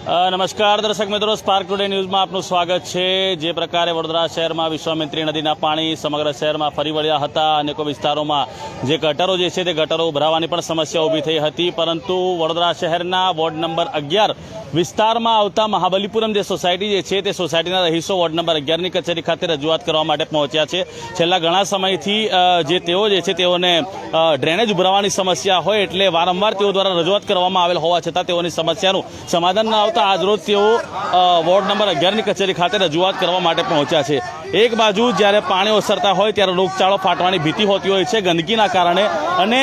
નમસ્કાર દર્શક મિત્રો સ્પાર્ક ટુડે ન્યૂઝમાં આપનું સ્વાગત છે. જે પ્રકારે વડોદરા શહેરમાં વિશ્વામિત્રી નદીના પાણી સમગ્ર શહેરમાં ફરી વળ્યા હતા. અનેકો વિસ્તારોમાં જે ગટરો જે છે તે ગટરો ઉભરાવાની પણ સમસ્યા ઊભી થઈ હતી. પરંતુ વડોદરા શહેરના વોર્ડ નંબર અગિયાર વિસ્તારમાં આવતા મહાબલીપુરમ જે સોસાયટી જે છે તે સોસાયટીના રહીશો વોર્ડ નંબર અગિયારની કચેરી ખાતે રજૂઆત કરવા માટે પહોંચ્યા છે. છેલ્લા ઘણા સમયથી જે તેઓ જે છે તેઓને ડ્રેનેજ ઉભરાવાની સમસ્યા હોય એટલે વારંવાર તેઓ દ્વારા રજૂઆત કરવામાં આવેલ હોવા છતાં તેઓની સમસ્યાનું સમાધાન ન આવતા આજરોજ તેઓ વોર્ડ નંબર અગિયારની કચેરી ખાતે રજૂઆત કરવા માટે પહોંચ્યા છે. એક બાજુ જ્યારે પાણી ઓસરતા હોય ત્યારે રોગચાળો ફાટવાની ભીતિ હોતી હોય છે ગંદકીના કારણે અને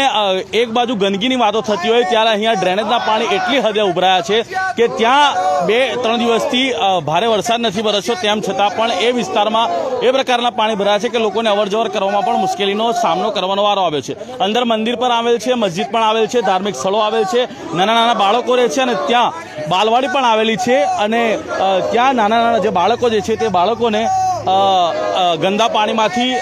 એક બાજુ ગંદકીની વાતો થતી હોય ત્યારે અહીંયા ડ્રેનેજના પાણી એટલી હદે ઉભરાયા છે કે ત્યાં બે, ત્રણ દિવસથી ભારે વરસાદ નથી વરસ્યો તેમ છતાં પણ એ વિસ્તારમાં એ પ્રકારના પાણી ભરાયા છે કે લોકોને અવરજવર કરવામાં પણ મુશ્કેલીનો સામનો કરવાનો વારો આવ્યો છે. અંદર મંદિર પણ આવેલ છે, મસ્જિદ પણ આવેલ છે, ધાર્મિક સ્થળો આવેલ છે, નાના નાના બાળકો રહે છે અને ત્યાં બાલવાડી પણ આવેલી છે અને ત્યાં નાના નાના જે બાળકો જે છે તે બાળકોને ગંદા પાણીમાંથી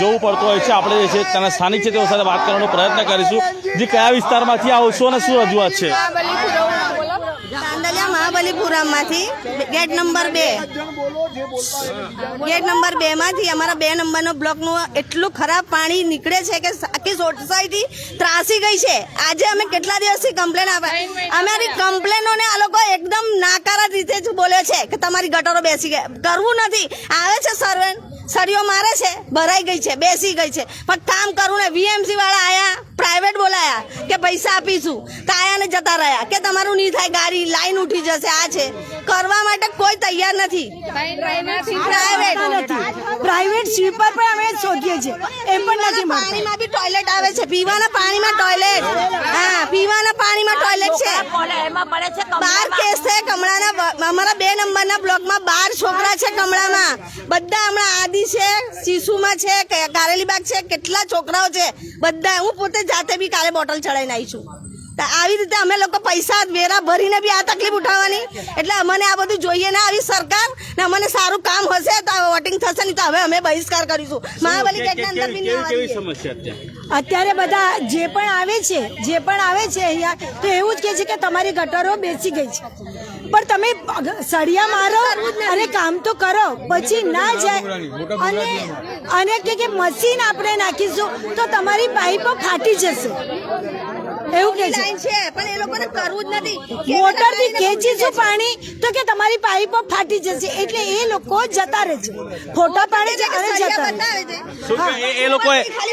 જવું પડતું હોય છે. આપણે જે છે તેના સ્થાનિક છે તેઓ સાથે વાત કરવાનો પ્રયત્ન કરીશું. જે કયા વિસ્તારમાંથી આવો છો અને શું રજૂઆત છે? ચાંદલિયા ગેટ નંબર બે. ગેટ નંબર બે માંથી અમારા બે નંબરનો બ્લોકનું એટલું ખરાબ પાણી નીકળે છે કે આખી સોસાયટી ત્રાસી ગઈ છે. આજે અમે કેટલા દિવસથી કમ્પ્લેન આપે, અમારી કમ્પ્લેનોને આ લોકો એકદમ નાકારા રીતે જ બોલે છે કે તમારી ગટરો બેસી ગયા. કરવું નથી. આવે છે સર્વે સળીઓ મારે છે ભરાઈ ગઈ છે બેસી ગઈ છે. પણ કામ કરું ને વીએમસી વાળા આયા પ્રાઇવેટ બોલાયા કે પૈસા આપીશું. તો આયા ને જતા રહ્યા કે તમારું નહીં થાય ગાડી લાઈન ઉઠી જશે આ છે. કરવા માટે કોઈ તૈયાર નથી. પ્રાઇવેટ પ્રાઇવેટ સ્વીપર પણ અમે શોધીએ છીએ. એમ પણ નથી પાણીમાં બી ટોયલેટ આવે છે. પીવાના પાણીમાં ટોયલેટ હા પીવાના પાણીમાં ટોયલેટ છે. બાર કેસ છે કમળાના અમારા બે નંબરના બ્લોકમાં બાર છોકરા છે કમળામાં. બધા હમણાં આદિ છે શીશુમાં છે કારેલીબાગ છે કેટલા છોકરાઓ છે બધા હું પોતે જાતે બી કાલે બોટલ ચડાવીને આવી છું. તો આવી રીતે અમે લોકો પૈસા વેરા ભરીને બી આ તકલીફ ઉઠાવવાની. એટલે અમને આ બધું જોઈએ ને આવી સરકાર ને અમને સારું કામ હશે તો વોટિંગ થશે નહીં તો હવે અમે બહિષ્કાર કરીશું. મહાબલી ગેટના અંદર બી અત્યારે બધા જે પણ આવે છે જે પણ આવે છે અહીંયા તો એવું જ કહે છે કે તમારી ગટરો બેસી ગઈ છે. પણ તમે સળિયા મારો? અને કામ તો કરો. પછી ના જાય. અને અને કે કે મશીન આપણે નાખીશું તો તમારી પાઇપો ફાટી જશે. એવું કે છે? પણ એ લોકોને કરવું જ નથી. મોટરથી ખેંચીશું પાણી તો કે તમારી પાઇપો ફાટી જશે. એટલે એ લોકો જતા રહે છે. ફોટા પાડે છે અને જતા રહે છે. એ લોકો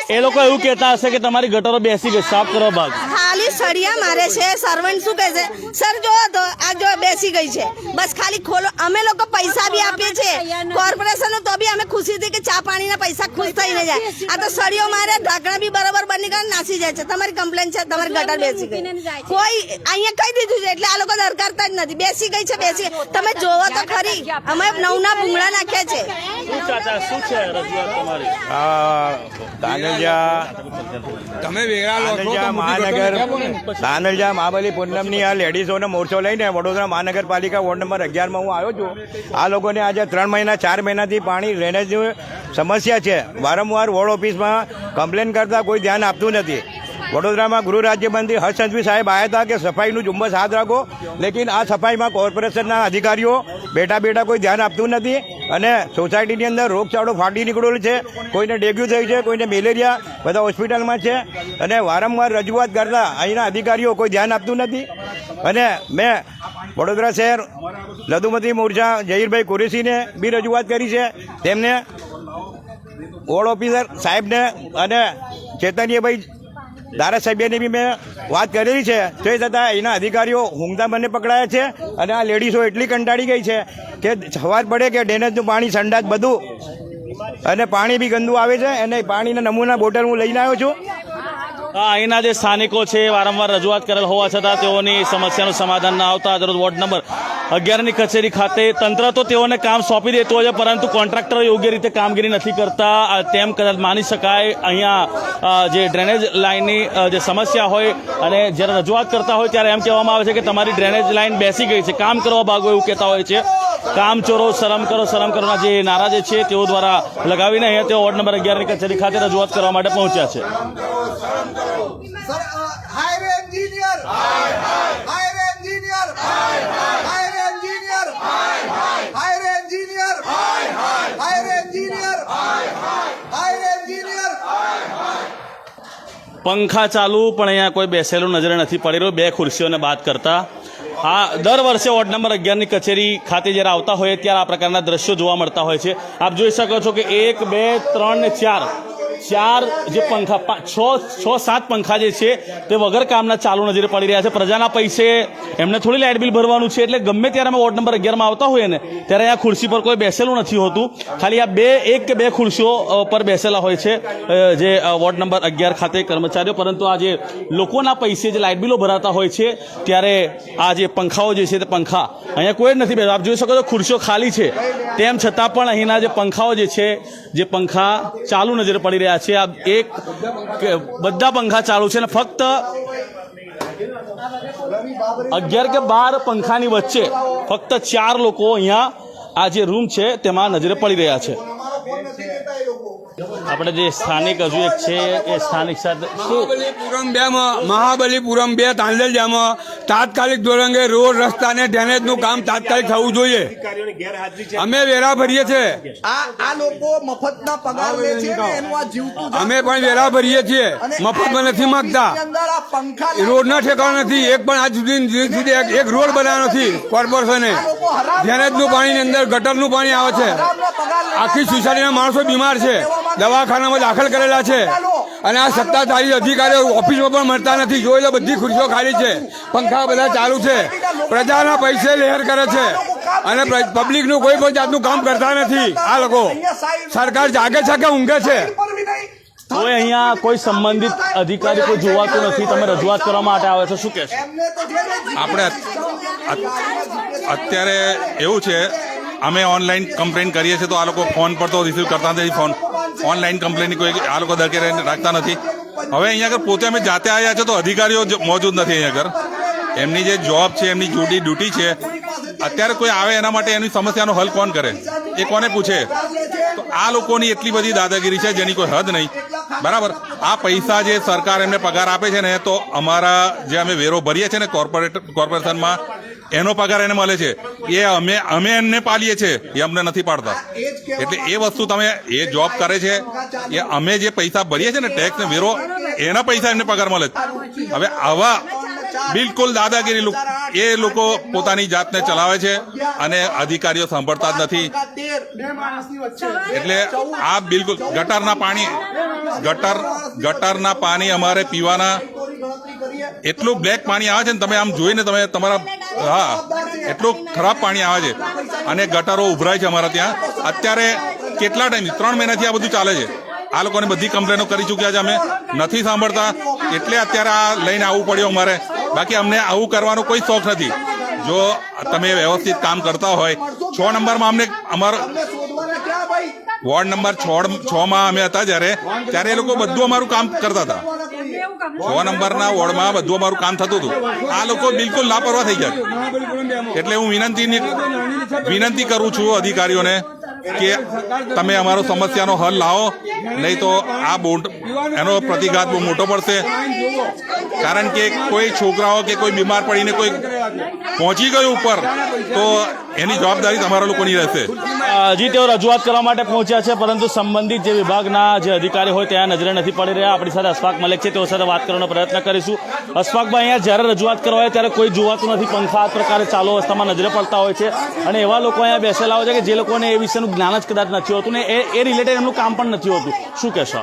એ લોકો એવું કહેતા હશે કે તમારી ગટરો બેસી ગઈ સાફ કરો ભાગ ખાલી સળિયા મારે છે સર્વન્ટ શું કહે છે? સર જો તો આ જો બેસી ગઈ છે. બસ ખાલી ખોલો. અમે લોકો પૈસા બી આપીએ છીએ. કોર્પોરેશન તો બી અમે ખુશીથી કે ચા પાણીના પૈસા ખુશ થઈને જાય. આ તો સળિયો મારે ઢાંકણા બી બરોબર બની ગયા નાસી જાય છે. તમારી કમ્પ્લેન છે તમારી ગટર બેસી ગઈ. કોઈ અહીંયા કહી દીધું છે એટલે આ લોકો દરકારતા જ નથી. બેસી ગઈ છે બેસી તમે જોવો તો ખરી. અમે નવના ભૂંગળા નાખ્યા છે. તમે વેરા લો છો તો તાનલજા મોટી મહાનગર તાનલજા મહાબલી પૂનમની આ લેડીઝોનો મોરચો લઈને વડોદરા મહાનગરપાલિકા વોર્ડ નંબર અગિયારમાં હું આવ્યો છું. આ લોકોને આજે ત્રણ મહિના, ચાર મહિનાથી પાણી ડ્રેનેજની સમસ્યા છે. વારંવાર વોર્ડ ઓફિસમાં કમ્પ્લેન કરતા કોઈ ધ્યાન આપતું નથી. વડોદરામાં ગૃહ રાજ્યમંત્રી હર્ષ સંઘવી સાહેબ આવ્યા હતા કે સફાઈનું ઝુંબસ હાથ રાખો. લેકિન આ સફાઈમાં કોર્પોરેશનના અધિકારીઓ બેઠા બેઠા કોઈ ધ્યાન આપતું નથી. અને સોસાયટીની અંદર રોગચાળો ફાટી નીકળેલો છે. કોઈને ડેગ્યુ થયું છે, કોઈને મેલેરિયા, બધા હોસ્પિટલમાં છે. અને વારંવાર રજૂઆત કરતા અહીંના અધિકારીઓ કોઈ ધ્યાન આપતું નથી. અને મેં વડોદરા શહેર લઘુમતી મોરચા જહીરભાઈ કુરેશીને બી રજૂઆત કરી છે. તેમને વોર્ડ ઓફિસર સાહેબને અને ચેતનીયભાઈ ધારાસભ્યની બી મેં વાત કરેલી છે. તે છતાં એના અધિકારીઓ હુંગતા મને પકડાયા છે અને આ લેડીઝો એટલી કંટાળી ગઈ છે કે સવાર પડે કે ડેનેજનું પાણી, સંડાસ બધું અને પાણી બી ગંદુ આવે છે અને પાણીના નમૂના બોટલ હું લઈને આવ્યો છું. અહીંના જે સ્થાનિકો છે, વારંવાર રજૂઆત કરેલ હોવા છતાં તેઓની સમસ્યાનું સમાધાન ન આવતા દરરોજ વોર્ડ નંબર અગિયારની કચેરી ખાતે તંત્ર તો તેઓને કામ સોંપી દેતું હોય છે, પરંતુ કોન્ટ્રાક્ટર યોગ્ય રીતે કામગીરી નથી કરતા. તેમ કદાચ માની શકાય. અહીંયા જે ડ્રેનેજ લાઇનની જે સમસ્યા હોય અને જ્યારે રજૂઆત કરતા હોય ત્યારે એમ કહેવામાં આવે છે કે તમારી ડ્રેનેજ લાઇન બેસી ગઈ છે. કામ કરવા ભાગો એવું કહેતા હોય છે. કામ ચોરો, શરમ કરો, શરમ કરોના જે નારા જે છે, તેઓ દ્વારા લગાવીને અહીંયા તેઓ વોર્ડ નંબર અગિયારની કચેરી ખાતે રજૂઆત કરવા માટે પહોંચ્યા છે. Engineer hire engineer hire engineer hire engineer hire engineer પંખા ચાલુ, પણ અહીંયા કોઈ બેસેલું નજરે નથી પડી રહ્યું. બે ખુરશીઓને બાદ કરતા. આ દર વર્ષે વોર્ડ નંબર અગિયારની કચેરી ખાતે જ્યારે આવતા હોય ત્યારે આ પ્રકારના દ્રશ્યો જોવા મળતા હોય છે. આપ જોઈ શકો છો કે એક, બે, ત્રણ ચાર ચાર જે પંખા છ છ, સાત પંખા જે છે, તે વગર કામના ચાલુ નજરે પડી રહ્યા છે. પ્રજાના પૈસે એમને થોડી લાઇટ બિલ ભરવાનું છે, એટલે ગમે ત્યારે અમે વોર્ડ નંબર અગિયારમાં આવતા હોઈએ ને, ત્યારે અહીંયા ખુરશી પર કોઈ બેસેલું નથી હોતું. ખાલી આ બે, એક કે બે ખુરશીઓ પર બેસેલા હોય છે જે વોર્ડ નંબર અગિયાર ખાતે કર્મચારીઓ. પરંતુ આ જે લોકોના પૈસે જે લાઇટ બિલો ભરાતા હોય છે, ત્યારે આ જે પંખાઓ જે છે, તે પંખા અહીંયા કોઈ જ નથી બેઠા આપ જોઈ શકો છો, ખુરશીઓ ખાલી છે. તેમ છતાં પણ અહીંના જે પંખાઓ જે છે, જે પંખા ચાલુ નજરે પડી રહ્યા છે. આ એક બધા પંખા ચાલુ છે અને ફક્ત અગિયાર કે બાર પંખાની વચ્ચે ફક્ત ચાર લોકો અહીંયા આ જે રૂમ છે તેમાં નજરે પડી રહ્યા છે. આપણે જે સ્થાનિક હજુ એક છે એ સ્થાનિક સાથે મહાબલીપુરમ બે માં મહાબલીપુરમ બે તાંડલિયામાં તાત્કાલિક ધોરણે રોડ રસ્તા અને ડ્રેનેજનું કામ તાત્કાલિક થવું જોઈએ. અમે વેરા ભરીએ છીએ આ આ લોકો મફતના પગાર લે છે એનું આ જીવતું અમે પણ વેરા ભરીએ છીએ. મફતમાં નથી માંગતા. ની અંદર આ રોડના ઠેકાણા નથી. એક પણ આજ સુધી સુધી એક- રોડ બનાવ્યો નથી કોર્પોરેશને. ડ્રેનેજનું પાણીની અંદર ગટરનું પાણી આવે છે. આખી સોસાયટીના માણસો બીમાર છે. દવાખાનામાં દાખલ કરેલા છે. અને આ સત્તાધારી અધિકારીઓ ઓફિસમાં પણ મળતા નથી. જોઈ લો બધી ખુરશીઓ ખાલી છે. પંખા બધા ચાલુ છે. પ્રજાના પૈસે લહેર કરે છે. અને પબ્લિકનું કોઈ પણ જાતનું કામ કરતા નથી. આ લોકો. સરકાર જાગે છે કે ઊંઘે છે? કોઈ અહીંયા કોઈ સંબંધિત અધિકારી કોઈ જોવાતું નથી. તમે રજૂઆત કરવા માટે આવે છે. શું જ. આપણે અત્યારે એવું છે. અમે ઓનલાઈન કમ્પ્લેન કરીએ છીએ તો આ લોકો ફોન પર તો રિસીવ કરતા નથી ફોન. ઓનલાઈન કમ્પ્લેન કોઈ આ લોકો દરકે રાખતા નથી. હવે અહીંયા આગળ પોતે અમે જાતે આવ્યા છે તો અધિકારીઓ મોજૂદ નથી અહીંયા આગળ. એમની જે જોબ છે, એમની ડ્યુટી ડ્યુટી છે, અત્યારે કોઈ આવે એના માટે એની સમસ્યાનો હલ કોણ કરે? એ કોને પૂછે? તો આ લોકોની એટલી બધી દાદાગીરી છે જેની કોઈ હદ નહીં. બરાબર? આ પૈસા જે સરકાર એમને પગાર આપે છે ને, તો અમારા જે અમે વેરો ભરીએ છીએ ને કોર્પોરેટ કોર્પોરેશનમાં એનો પગાર એને મળે છે. એ અમે અમે એમને પાલીએ છીએ એ અમને નથી પાડતા. એટલે એ વસ્તુ તમે એ જોબ કરે છે એ અમે જે પૈસા ભરીએ છીએ ને ટેક્સ ને વેરો એના પૈસા એમને પગાર મળે છે હવે આવા બિલકુલ દાદાગીરી એ લોકો પોતાની જાતને ચલાવે છે અને અધિકારીઓ સાંભળતા જ નથી. એટલે આ બિલકુલ ગટરના પાણી, ગટર, ગટરના પાણી અમારે પીવાના એટલું બ્લેક પાણી આવે છે ને તમે આમ જોઈને તમે તમારા, હા, એટલું ખરાબ પાણી આવે છે. અને ગટરો ઉભરાય છે અમારા ત્યાં. અત્યારે કેટલા ટાઈમ? ત્રણ મહિનાથી આ બધું ચાલે છે. આ લોકોને બધી કમ્પ્લેનો કરી ચૂક્યા છે અમે. નથી સાંભળતા. એટલે અત્યારે આ લઈને આવવું પડ્યું અમારે. બાકી અમને આવું કરવાનો કોઈ શોખ નથી. જો તમે વ્યવસ્થિત કામ કરતા હોય, છ નંબરમાં અમને અમારો વોર્ડ નંબર છ માં અમે હતા જ્યારે, ત્યારે એ લોકો બધું અમારું કામ કરતા હતા. છ નંબરના વોર્ડમાં બધું અમારું કામ થતું હતું. આ લોકો બિલકુલ લાપરવા થઈ ગયા. એટલે હું વિનંતી વિનંતી કરું છું અધિકારીઓને કે તમે અમારો સમસ્યાનો હલ લાવો. નહીં તો આ બોટ, એનો પ્રતિઘાત બહુ મોટો પડશે. કારણ કે કોઈ છોકરાઓ કે કોઈ બીમાર પડીને કોઈ પહોંચી ગયું ઉપર, તો એની જવાબદારી તમારા લોકોની રહેશે. હજી તેઓ રજૂઆત કરવા માટે પહોંચ્યા છે, પરંતુ સંબંધિત જે વિભાગના જે અધિકારી હોય ત્યાં નજરે નથી પડી રહ્યા. આપણી સાથે અશફાક મલિક છે, તેઓ સાથે વાત કરવાનો પ્રયત્ન કરીશું. અશફાકભાઈ, અહીંયા જ્યારે રજૂઆત કરવા હોય ત્યારે કોઈ જોવાતું નથી. પંખા આ પ્રકારે ચાલુ અવસ્થામાં નજરે પડતા હોય છે. અને એવા લોકો અહીંયા બેસેલા હોય છે કે જે લોકોને એ વિશેનું જ્ઞાન જ કદાચ નથી હોતું ને એ એ રિલેટેડ એમનું કામ પણ નથી હોતું. શું કહેશો?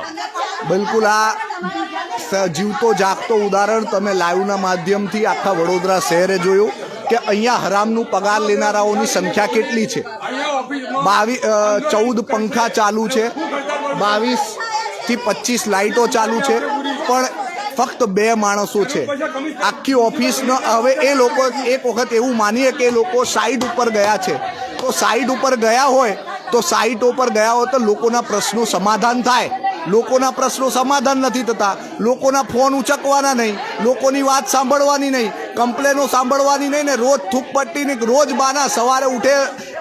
બિલકુલ આ જીવતો જાગતો ઉદાહરણ તમે લાઈવના માધ્યમથી આખા વડોદરા શહેરે જોયું કે અહીંયા હરામનું પગાર લેનારાઓની સંખ્યા કેટલી છે? બાવીસ ચૌદ પંખા ચાલુ છે, બાવીસથી પચીસ લાઇટો ચાલુ છે, પણ ફક્ત બે માણસો છે. આખી ઓફિસનો હવે એ લોકો એક વખત એવું માનીએ કે એ લોકો સાઈડ ઉપર ગયા છે. તો સાઈડ ઉપર ગયા હોય તો સાઇટો ઉપર ગયા હોય તો લોકોના પ્રશ્નો સમાધાન થાય. લોકોના પ્રશ્નો સમાધાન નથી થતા. લોકોના ફોન ઉચકવાના નહીં. લોકોની વાત સાંભળવાની નહીં. કમ્પ્લેનો સાંભળવાની નહીં ને રોજ થૂકપટ્ટીની રોજ બાના સવારે ઉઠે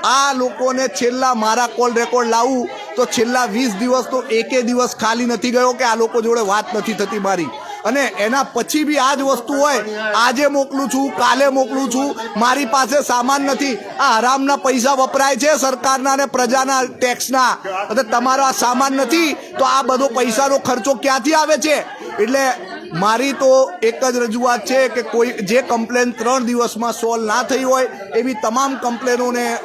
આ લોકોને છેલ્લા મારા કોલ રેકોર્ડ લાવું તો છેલ્લા વીસ દિવસ તો એકે દિવસ ખાલી નથી ગયો કે આ લોકો જોડે વાત નથી થતી મારી. અને એના પછી બી આ જ વસ્તુ હોય. આજે મોકલું છું, કાલે મોકલું છું. મારી પાસે સામાન નથી. આ હરામના પૈસા વપરાય છે સરકારના અને પ્રજાના ટેક્સના. અને તમારો આ સામાન નથી, તો આ બધો પૈસાનો ખર્ચો ક્યાંથી આવે છે? એટલે મારી તો એક જ રજૂઆત છે કે કોઈ જે કમ્પ્લેન ત્રણ દિવસમાં સોલ્વ ના થઈ હોય, એવી તમામ કમ્પ્લેનોને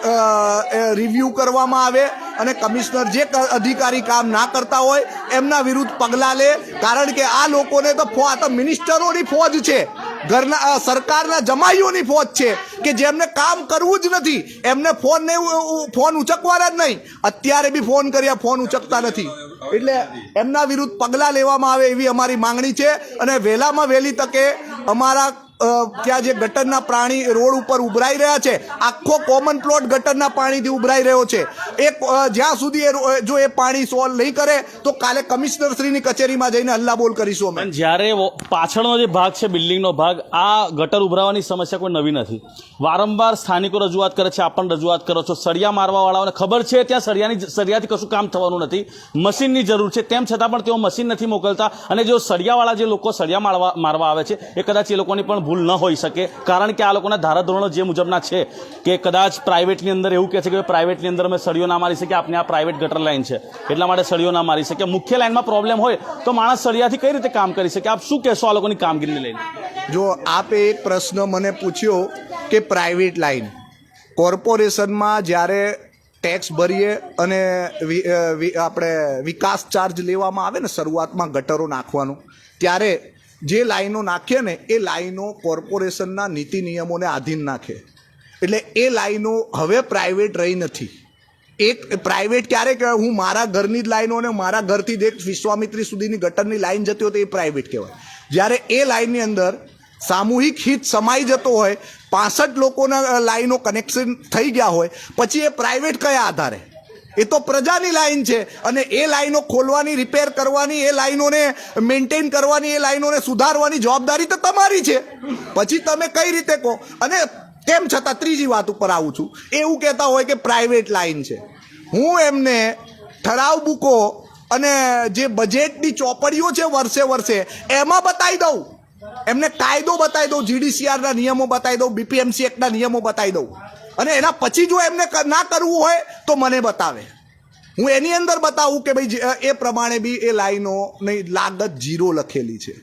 રિવ્યૂ કરવામાં આવે અને કમિશનર જે અધિકારી કામ ના કરતા હોય, એમના વિરુદ્ધ પગલાં લે. કારણ કે આ લોકોને તો ફો, આ તો મિનિસ્ટરોની ફોજ છે. ઘરના સરકારના જમાઈઓની ફોજ છે કે જેમને કામ કરવું જ નથી. એમને ફોન ને ઉ- ઉ- ફોન ઉચકવાના જ નહીં. અત્યારે બી ફોન કર્યા, ફોન ઉચકતા નથી. એટલે એમના વિરુદ્ધ પગલાં લેવામાં આવે એવી અમારી માંગણી છે અને વહેલામાં વહેલી તકે અમારા ત્યાં જે ગટરના પ્રાણી રોડ ઉપર ઉભરાઈ રહ્યા છે, આખો કોમન પ્લોટ ગટરના પાણીથી ઉભરાઈ રહ્યો છે. એ જ્યાં સુધી એ જો એ પાણી સોલ્વ નહીં કરે, તો કાલે કમિશનર શ્રીની કચેરીમાં જઈને હલ્લાબોલ કરીશું અમે. જ્યારે પાછળનો જે ભાગ છે, બિલ્ડિંગનો ભાગ, આ ગટર ઉભરાવાની સમસ્યા કોઈ નવી નથી. વારંવાર સ્થાનિકો રજૂઆત કરે છે, આપણ રજૂઆત કરો છો, સળિયા મારવાવાળાઓને ખબર છે, ત્યાં સળિયાની સળિયાથી કશું કામ થવાનું નથી. મશીનની જરૂર છે, તેમ છતાં પણ તેઓ મશીન નથી મોકલતા. અને જો સળિયાવાળા જે લોકો સળિયા મારવા મારવા આવે છે, એ કદાચ એ લોકોની પણ ભૂલ ન હોઈ શકે. કારણ કે આ લોકોના ધારાધોરણો જે મુજબના છે કે કદાચ પ્રાઇવેટની અંદર એવું કહે છે કે પ્રાઇવેટની અંદર અમે સળિયો ના મારી શકીએ, આપને આ પ્રાઇવેટ ગટર લાઈન છે. એટલા માટે સળીઓ ના મારી શકીએ. મુખ્ય લાઈનમાં પ્રોબ્લેમ હોય તો માણસ સળિયાથી કઈ રીતે કામ કરી શકે? આપ શું કહેશો આ લોકોની કામગીરીને લઈને? જો આપે એક પ્રશ્ન મને પૂછ્યો કે પ્રાઇવેટ લાઈન, કોર્પોરેશનમાં જ્યારે ટેક્સ ભરીએ અને આપણે વિકાસ ચાર્જ લેવામાં આવે ને શરૂઆતમાં ગટરો નાખવાનું, ત્યારે જે લાઈનો નાખીએ ને એ લાઈનો કોર્પોરેશનના નીતિ નિયમોને આધીન નાખે. એટલે એ લાઈનો હવે પ્રાઇવેટ રહી નથી. એક પ્રાઇવેટ ક્યારે કહેવાય? હું મારા ઘરની જ લાઈનો અને મારા ઘરથી એક વિશ્વામિત્રી સુધીની ગટરની લાઈન જતી હોય તો એ પ્રાઇવેટ કહેવાય. જ્યારે એ લાઈનની અંદર સામૂહિક હિત સમાઈ જતો હોય, પાસઠ લોકોના લાઈનો કનેક્શન થઈ ગયા હોય, પછી એ પ્રાઇવેટ કયા આધારે? એ તો પ્રજાની લાઈન છે. અને એ લાઈનો ખોલવાની રિપેર કરવાની, એ લાઈનોને મેન્ટેન કરવાની, એ લાઈનોને સુધારવાની જવાબદારી તો તમારી છે. પછી તમે કઈ રીતે કહો? અને તેમ છતાં ત્રીજી વાત ઉપર આવું છું. એવું કહેતા હોય કે પ્રાઇવેટ લાઈન છે. હું એમને ઠરાવ બુકો અને જે બજેટની ચોપડીઓ છે વર્ષે વર્ષે, એમાં બતાવી દઉં. એમને કાયદો બતાવી દઉં જીડીસીઆરના નિયમો બતાવી દઉં બીપીએમસી એક્ટના નિયમો બતાવી દઉં. અને એના પછી જો એમને ના કરવું હોય તો મને બતાવે. હું એની અંદર બતાવું કે ભાઈ એ પ્રમાણે બી એ લાઈનોની લાગત જીરો લખેલી છે.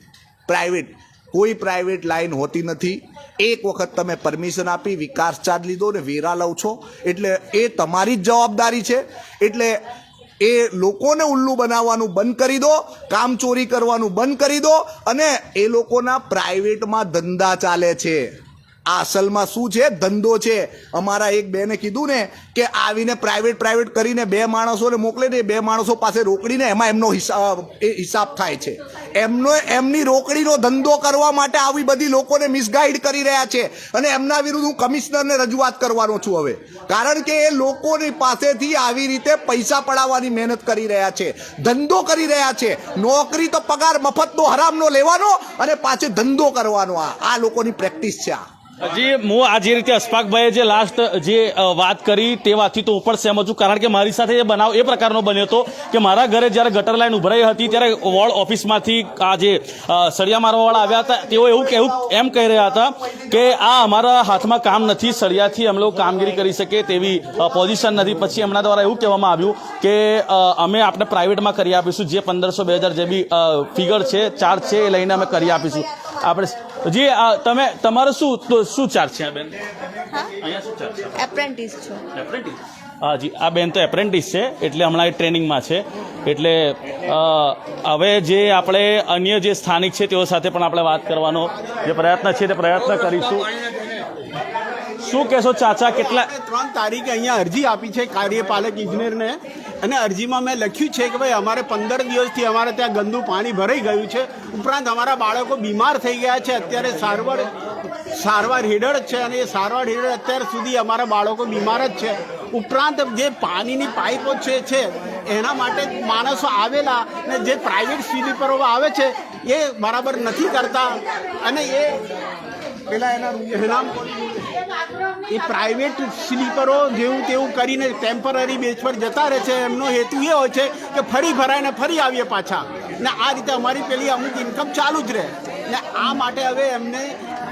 પ્રાઇવેટ કોઈ પ્રાઇવેટ લાઈન હોતી નથી. એક વખત તમે પરમિશન આપી, વિકાસ ચાર્જ લીધો ને વેરા લઉં છો. એટલે એ તમારી જ જવાબદારી છે. એટલે એ લોકોને ઉલ્લુ બનાવવાનું બંધ કરી દો, કામ ચોરી કરવાનું બંધ કરી દો અને એ લોકોના પ્રાઇવેટમાં ધંધા ચાલે છે. આ અસલમાં શું છે? ધંધો છે. અમારા એક બેને કીધું ને કે આવીને પ્રાઇવેટ પ્રાઇવેટ કરીને બે માણસોને મોકલે ને બે માણસો પાસે રોકડીને એમાં એમનો હિસાબ એ હિસાબ થાય છે. એમનો, એમની રોકડીનો ધંધો કરવા માટે આવી બધી લોકોને મિસગાઈડ કરી રહ્યા છે. અને એમના વિરુદ્ધ હું કમિશનરને રજૂઆત કરવાનો છું હવે. કારણ કે એ લોકોની પાસેથી આવી રીતે પૈસા પડાવવાની મહેનત કરી રહ્યા છે. ધંધો કરી રહ્યા છે. નોકરી તો પગાર મફતનો, હરામનો લેવાનો અને પાછો ધંધો કરવાનો આ આ લોકોની પ્રેક્ટિસ છે આ. જી હું આ જે રીતે અસ્પાકભાઈએ જે લાસ્ટ જે વાત કરી તે વાતથી તો હું પણ સહેમત છું, કારણ કે મારી સાથે જે બનાવ એ પ્રકારનો બન્યો હતો કે મારા ઘરે જ્યારે ગટર લાઈન ઉભરાઈ હતી ત્યારે વોર્ડ ઓફિસમાંથી આ જે સળિયા મારવાવાળા આવ્યા હતા, તેઓ એવું કહેવું એમ કહી રહ્યા હતા કે આ અમારા હાથમાં કામ નથી, સળિયાથી અમે લોકો કામગીરી કરી શકે તેવી પોઝિશન નથી. પછી એમના દ્વારા એવું કહેવામાં આવ્યું કે અમે આપણે પ્રાઇવેટમાં કરી આપીશું, જે પંદરસો, બે હજાર જે બી ફિગર છે ચાર્જ છે, એ લઈને અમે કરી આપીશું. આપણે જી આ તમે તમારો શું તો શું ચાર્જ છે આ બેન? અહીંયા શું ચાર્જ છે? એપ્રેન્ટિસ છો. એપ્રેન્ટિસ હા જી આ બેન તો એપ્રેન્ટિસ છે એટલે હમણાં એ ટ્રેનિંગમાં છે. એટલે હવે જે આપણે અન્ય જે સ્થાનિક છે તેઓ સાથે પણ આપણે વાત કરવાનો જે પ્રયત્ન છે તે પ્રયત્ન કરીશું. શું કહેશો ચાચા કેટલા ત્રણ તારીખે અહીંયા અરજી આપી છે કાર્યપાલક ઇજનેરને. અને અરજીમાં મેં લખ્યું છે કે ભાઈ અમારે પંદર દિવસથી અમારે ત્યાં ગંદુ પાણી ભરાઈ ગયું છે. ઉપરાંત અમારા બાળકો બીમાર થઈ ગયા છે. અત્યારે સારવાર સારવાર હેઠળ જ છે અને એ સારવાર હેઠળ અત્યાર સુધી અમારા બાળકો બીમાર જ છે. ઉપરાંત જે પાણીની પાઇપો છે છે એના માટે માણસો આવેલા ને જે પ્રાઇવેટ સ્લીપરો આવે છે એ બરાબર નથી કરતા. અને એ પેલા એના એ પ્રાઇવેટ સ્લીપરો જેવું તેવું કરીને ટેમ્પરરી બેચ પર જતા રહે છે. એમનો હેતુ એ હોય છે કે ફરી ભરાઈને ફરી આવીએ પાછા. ને આ રીતે અમારી પેલી અમુક ઇન્કમ ચાલુ જ રહે. ને આ માટે હવે એમને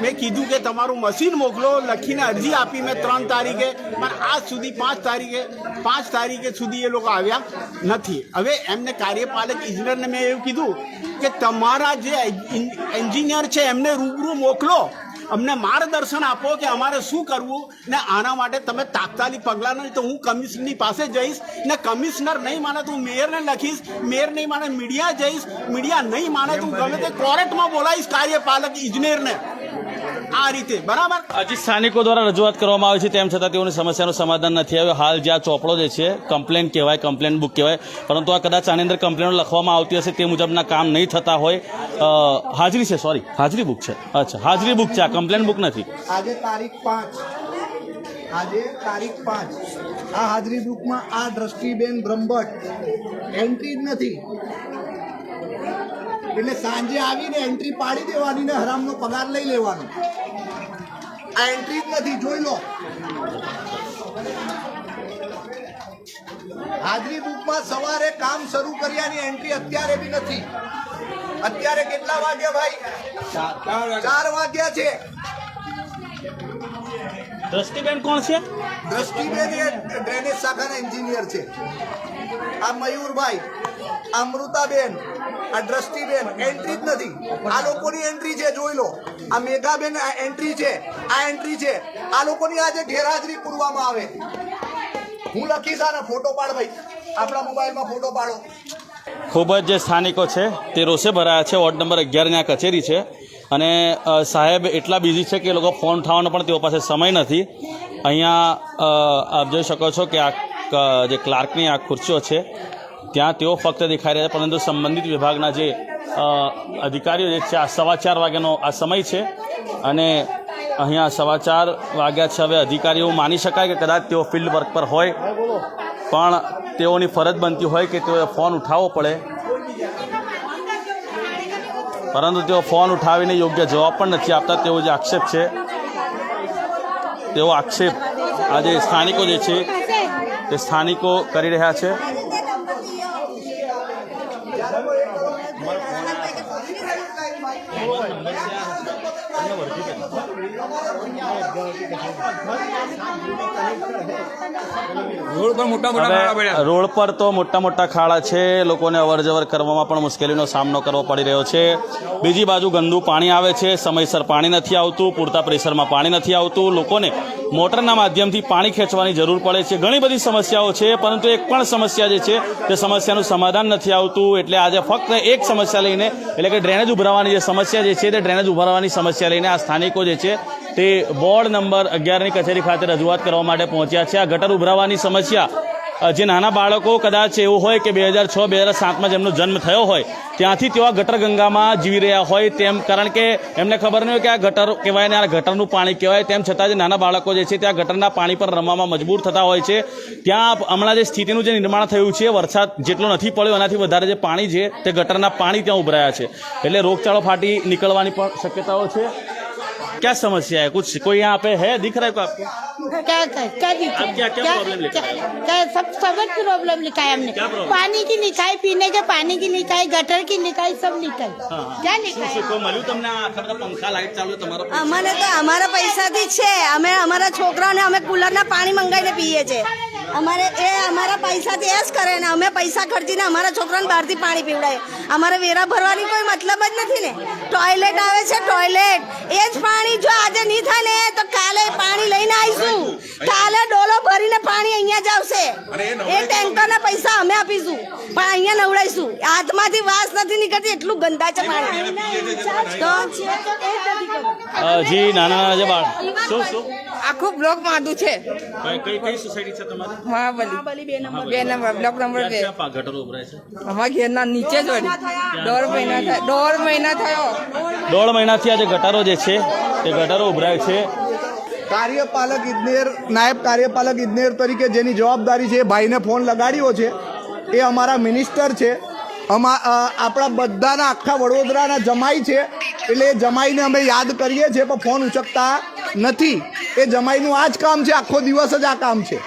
મેં કીધું કે તમારું મશીન મોકલો લખીને અરજી આપી મેં ત્રણ તારીખે. પણ આજ સુધી પાંચ તારીખે પાંચ તારીખે સુધી એ લોકો આવ્યા નથી. હવે એમને કાર્યપાલક ઇજનેરને મેં એવું કીધું કે તમારા જે એન્જિનિયર છે એમને રૂબરૂ મોકલો. અમને માર્ગદર્શન આપો કે અમારે શું કરવું ને આના માટે તમે તાત્કાલિક પગલાં નહીં તો હું કમિશનરની પાસે જઈશ ને કમિશનર નહીં માને તો હું મેયરને લખીશ, મેયર નહીં માને, મીડિયા જઈશ, મીડિયા નહીં માને તો હું ગમે તે કોર્ટમાં બોલાવીશ કાર્યપાલક ઇજનેરને. આ રીતે બરાબર? હજી સ્થાનિકો દ્વારા રજૂઆત કરવામાં આવી છે તેમ છતાં તેઓની સમસ્યાનું સમાધાન નથી આવ્યું. હાલ જે આ ચોપડો જે છે કમ્પ્લેન કહેવાય કમ્પ્લેન બુક કહેવાય પરંતુ આ કદાચ આની અંદર કમ્પ્લેનો લખવામાં આવતી હશે તે મુજબના કામ નહીં થતા હોય. હાજરી છે સોરી હાજરી બુક છે. અચ્છા હાજરી બુક છે આ કમ્પ્લેન બુક નથી. આજે તારીખ પાંચ. આજે તારીખ પાંચ. આ હાજરી બુકમાં આ દ્રષ્ટિબેન બ્રહ્મભટ્ટ એન્ટ્રી જ નથી. એટલે સાંજે આવીને એન્ટ્રી પાડી દેવાની ને હરામનો પગાર લઈ લેવાનો. આ એન્ટ્રી જ નથી જોઈ લો. હાજરી બુકમાં સવારે કામ શરૂ કર્યાની એન્ટ્રી અત્યારે બી નથી. અત્યારે કેટલા વાગ્યા ભાઈ? ચાર વાગ્યા છે. દ્રષ્ટિબેન કોણ છે? દ્રષ્ટિબેન એ ડ્રેનેજ શાખાના એન્જિનિયર છે. આ મયુરભાઈ. અમૃતાબેન, આ દ્રષ્ટિબેન એન્ટ્રી જ નથી. આ લોકોની એન્ટ્રી છે, જોઈ લો. આ મેઘાબેન, આ એન્ટ્રી છે, આ એન્ટ્રી છે. આ લોકોની આજે ગેરહાજરી પૂરવામાં આવે. હું લખીશ આને ફોટો પાડ ભાઈ. આપણા મોબાઈલમાં ફોટો પાડો. ખૂબ જ જે સ્થાનિકો છે, તે રોષે ભરાયા છે. વોર્ડ નંબર અગિયારની આ કચેરી છે. અને સાહેબ એટલા બિઝી છે કે એ લોકો ફોન ઉઠાવવાનો પણ તેઓ પાસે સમય નથી. અહીંયા આપ જોઈ શકો છો કે આ જે ક્લાર્કની આ ખુરશીઓ છે ત્યાં તેઓ ફક્ત દેખાઈ રહ્યા છે, પરંતુ સંબંધિત વિભાગના જે અધિકારીઓ જે છે આ સવા ચાર વાગ્યાનો આ સમય છે. અને અહીંયા સવા ચાર વાગ્યા છે, હવે અધિકારીઓ માની શકાય કે કદાચ તેઓ ફિલ્ડ વર્ક પર હોય. પણ તેઓની ફરજ બનતી હોય કે તેઓએ ફોન ઉઠાવવો પડે. પરંતુ તેઓ ફોન ઉઠાવીને યોગ્ય જવાબ પણ નથી આપતા. તેવો જે આક્ષેપ છે તેવો આક્ષેપ આજે સ્થાનિકો જે છે, તે સ્થાનિકો કરી રહ્યા છે. રોડ પર મોટા મોટા ખાડા પડ્યા. રોડ પર તો મોટા મોટા ખાડા છે લોકોને અવરજવર કરવામાં પણ મુશ્કેલીનો સામનો કરવો પડી રહ્યો છે. બીજી બાજુ ગંદુ પાણી આવે છે સમયસર પાણી નથી આવતું પૂરતા પ્રેશરમાં પાણી નથી આવતું. લોકોને મોટરના માધ્યમથી પાણી ખેંચવાની જરૂર પડે છે. ઘણી બધી સમસ્યાઓ છે, પરંતુ એક પણ સમસ્યા જે છે, તે સમસ્યાનું સમાધાન નથી આવતું. એટલે આજે ફક્ત એક સમસ્યા લઈને, એટલે કે ડ્રેનેજ ઉભરાવાની જે સમસ્યા જે છે, તે ડ્રેનેજ ઉભરાવાની સમસ્યા લઈને આ સ્થાનિકો જે છે, તે વોર્ડ નંબર અગિયારની કચેરી ખાતે રજૂઆત કરવા માટે પહોંચ્યા છે. આ ગટર ઉભરાવાની સમસ્યા જે નાના બાળકો કદાચ એવું હોય કે બે હજાર છ બે હજાર સાતમાં જેમનો જન્મ થયો હોય ત્યાંથી તેઓ આ ગટર ગંગામાં જીવી રહ્યા હોય તેમ કારણ કે એમને ખબર નહીં હોય કે આ ગટર કહેવાય ને આ ગટરનું પાણી કહેવાય તેમ છતાં જે નાના બાળકો જે છે ત્યાં ગટરના પાણી પર રમવામાં મજબૂર થતા હોય છે ત્યાં હમણાં જે સ્થિતિનું જે નિર્માણ થયું છે વરસાદ જેટલો નથી પડ્યો એનાથી વધારે જે પાણી છે તે ગટરના પાણી ત્યાં ઉભરાયા છે એટલે રોગચાળો ફાટી નીકળવાની પણ શક્યતાઓ છે क्या समस्या है कुछ कोई यहाँ पे है दिख रहा है को आपको क्या क्या क्या दिक्कत? आप क्या- क्या problem लेके आए? क्या- क्या सब सब प्रॉब्लम लिखा है हमने क्या problem? पानी की निकाय पीने के पानी की निकाय गटर की निकाय सब निकाय हाँ, हाँ। क्या શું लिखा શું है કોઈ મળ્યું તમને આ આખા બધા પંખા લાઈટ ચાલુ છે તમારો અમારે તો અમારા પૈસાથી જ છે અમે અમારા છોકરાઓને અમે કુલરના પાણી મંગાવીને પીએ છીએ અમારે એ અમારા પૈસાથી એ જ કરે ને અમે પૈસા ખર્ચીને અમારા છોકરાને બહારથી પાણી પીવડાય અમારે વેરા ભરવાની કોઈ મતલબ જ નથી ને ટોયલેટ આવે છે ટોયલેટ એ જ પાણી જો આજે નહીં થાય ને તો કાલે પાણી લઈને આવીશું કાલે ડોલો ભરીને પાણી અહીંયા જ આવશે. એ ટેન્કરના પૈસા અમે આપીશું. પણ અહીંયા નવડાઈશું હાથમાંથી વાસ નથી નીકળતી એટલું ગંદા છે પાણી. જી નાના જે બાળ. શું શું? આખું બ્લોક માદું છે. કઈ કઈ સોસાયટી છે તમારી? મહાબલી. બે નંબર. બ્લોક નંબર બે. ગટર ઉભરાય છે? અમારા ઘેરના નીચે જ વળી. દોઢ મહિના થયા. દોઢ મહિના થયો. દોઢ મહિનાથી આ જે ગટરો જે છે તે ગટરો ઉભરાય છે. કાર્યપાલક ઇજનેર, નાયબ કાર્યપાલક ઇજનેર તરીકે જેની જવાબદારી છે એ ભાઈને ફોન લગાડ્યો છે. એ અમારા મિનિસ્ટર છે. અમા આપણા બધાના આખા વડોદરાના જમાઈ છે. એટલે એ જમાઈને અમે યાદ કરીએ છીએ, પણ ફોન ઉચકતા નથી. એ જમાઈનું આ જ કામ છે, આખો દિવસ જ આ કામ છે.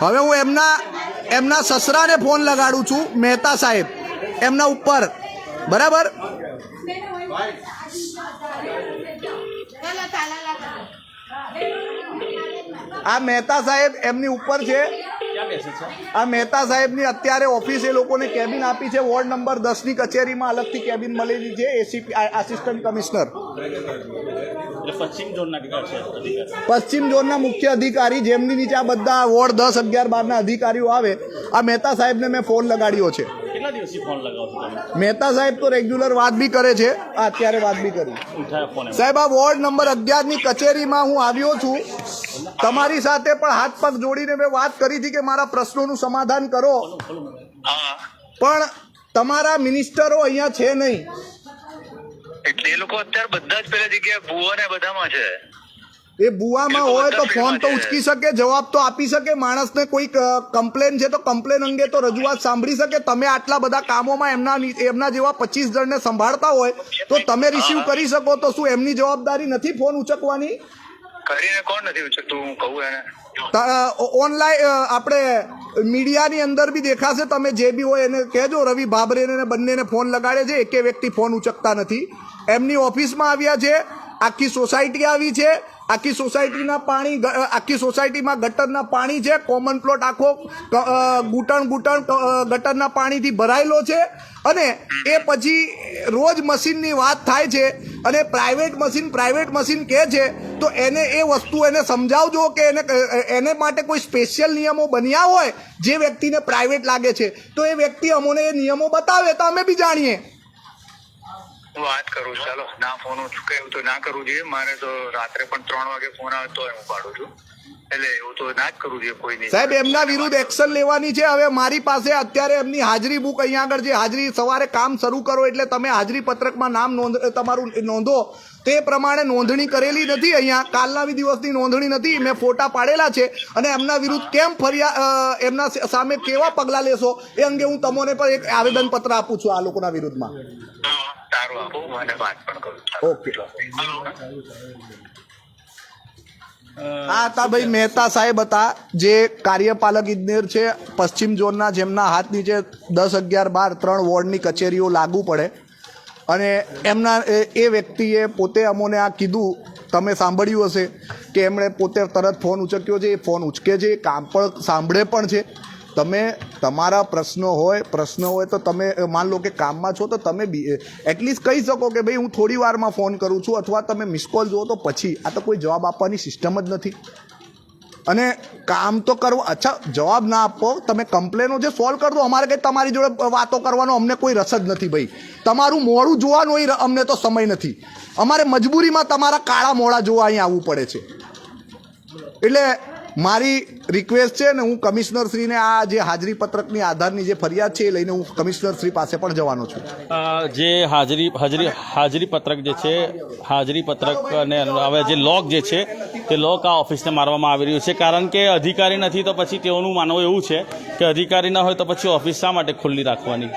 હવે હું એમના એમના સસરાને ફોન લગાડું છું, મહેતા સાહેબ, એમના ઉપર. બરાબર? આ મહેતા સાહેબ એમની ઉપર છે. આ મહેતા સાહેબની અત્યારે ઓફિસ એ લોકોને કેબિન આપી છે. વોર્ડ નંબર દસની કચેરીમાં અલગથી કેબિન મળેલી છે. એસીપી આસિસ્ટન્ટ કમિશનર પશ્ચિમ ઝોનના મુખ્ય અધિકારી જેમની નીચે આ બધા વોર્ડ દસ અગિયાર બારના અધિકારીઓ આવે આ મહેતા સાહેબને મેં ફોન લગાડ્યો છે. કેટલા દિવસથી ફોન લગાવશો તમે? મહેતા સાહેબ તો રેગ્યુલર વાત બી કરે છે. આ અત્યારે વાત બી કરી. સાહેબ આ વોર્ડ નંબર અગિયારની કચેરીમાં હું આવ્યો છું. તમારી સાથે પણ હાથ પગ જોડીને મેં વાત કરી હતી કે મારા પ્રશ્નોનું સમાધાન કરો. પણ તમારા મિનિસ્ટરો અહીંયા છે નહીં. એટલે એ લોકો અત્યારે બધા જ પેલા જગ્યાએ ભુવા ને બધામાં છે. એ બુવામાં હોય તો ફોન તો ઉચકી શકે જવાબ તો આપી શકે. માણસને કોઈક કમ્પ્લેન છે તો કમ્પ્લેન અંગે તો રજૂઆત સાંભળી શકે. તમે આટલા બધા કામોમાં એમના એમના જેવા પચીસ જણને સંભાળતા હોય તો તમે રિસીવ કરી શકો. તો શું એમની જવાબદારી નથી ફોન ઉચકવાની? કરીને કોણ નથી ઉચકતું? હું કહું એને. ઓનલાઈન આપણે મીડિયાની અંદર બી દેખાશે. તમે જે બી હોય એને કહેજો. રવિ ભાભરેને ને બંનેને ફોન લગાડે છે. એકે વ્યક્તિ ફોન ઉચકતા નથી. એમની ઓફિસમાં આવ્યા છે. આખી સોસાયટી આવી છે. આખી સોસાયટીના પાણી આખી સોસાયટીમાં ગટરના પાણી છે કોમન પ્લોટ આખો ઘૂંટણ ઘૂંટણ ગટરના પાણીથી ભરાયેલો છે. અને એ પછી રોજ મશીનની વાત થાય છે અને પ્રાઇવેટ મશીન પ્રાઇવેટ મશીન કહે છે, તો એને એ વસ્તુ એને સમજાવજો કે એને એને માટે કોઈ સ્પેશિયલ નિયમો બન્યા હોય જે વ્યક્તિને પ્રાઇવેટ લાગે છે. તો એ વ્યક્તિ અમોને એ નિયમો બતાવે તો અમે બી જાણીએ. વાત કરું, ચાલો. ના ફોન ઉચકે એવું તો ના કરવું જોઈએ. મારે તો રાત્રે પણ ત્રણ વાગે ફોન આવે તો હું પાડું છું. એટલે એવું તો ના જ કરવું જોઈએ કોઈ નહીં. સાહેબ, એમના વિરુદ્ધ એક્શન લેવાની છે. હવે મારી પાસે અત્યારે એમની હાજરી બુક અહીંયા આગળ જે હાજરી સવારે કામ શરૂ કરો એટલે તમે હાજરી પત્રકમાં નામ નોંધ તમારું નોંધો. તે પ્રમાણે નોંધણી કરેલી નથી અહીંયા. કાલના દિવસની નોંધણી નથી. મેં ફોટા પાડેલા છે અને એમના વિરુદ્ધ કેમ ફરિયા એમના સામે કેવા પગલાં લેશો એ અંગે હું તમને પણ એક આવેદન પત્ર આપું છું આ લોકોના વિરુદ્ધમાં. સારું આપો હું વાત પણ કરું. ઓકે આ હતા ભાઈ મહેતા સાહેબ હતા જે કાર્યપાલક ઇજનેર છે પશ્ચિમ ઝોનના જેમના હાથ નીચે દસ અગિયાર બાર ત્રણ વોર્ડની કચેરીઓ લાગુ પડે. અને એમના એ- એ વ્યક્તિએ પોતે અમોને આ કીધું તમે સાંભળ્યું હશે કે એમણે પોતે તરત ફોન ઉચક્યો છે એ ફોન ઉચકે છે એ કામ પણ સાંભળે પણ છે. તમે તમારા પ્રશ્નો હોય, પ્રશ્ન હોય તો તમે માન લો કે કામમાં છો તો તમે બી એટલીસ્ટ કહી શકો કે ભાઈ હું થોડી વારમાં ફોન કરું છું અથવા તમે મિસ કોલ જુઓ તો પછી. આ તો કોઈ જવાબ આપવાની સિસ્ટમ જ નથી. અને કામ તો કરવું, અચ્છા, જવાબ ના આપો, તમે કમ્પ્લેનો જે સોલ્વ કરી દો અમારે કંઈ તમારી જોડે વાતો કરવાનો અમને કોઈ રસ જ નથી ભાઈ. તમારું મોડું જોવાનું અમને તો સમય નથી. અમારે મજબૂરીમાં તમારા કાળા મોડા જોવા અહીંયા આવવું પડે છે. એટલે મારી રિક્વેસ્ટ છે ને હું કમિશનરશ્રીને આ જે હાજરી પત્રકની આધારની જે ફરિયાદ છે એ લઈને હું કમિશનરશ્રી પાસે પણ જવાનો છું. જે હાજરી હાજરી હાજરી પત્રક જે છે, હાજરી પત્રક અને હવે જે લોક જે છે, તે લોક આ ઓફિસને મારવામાં આવી રહ્યું છે. કારણ કે અધિકારી નથી તો પછી તેઓનું માનવું એવું છે કે અધિકારી ના હોય તો પછી ઓફિસ શા માટે ખુલ્લી રાખવાની?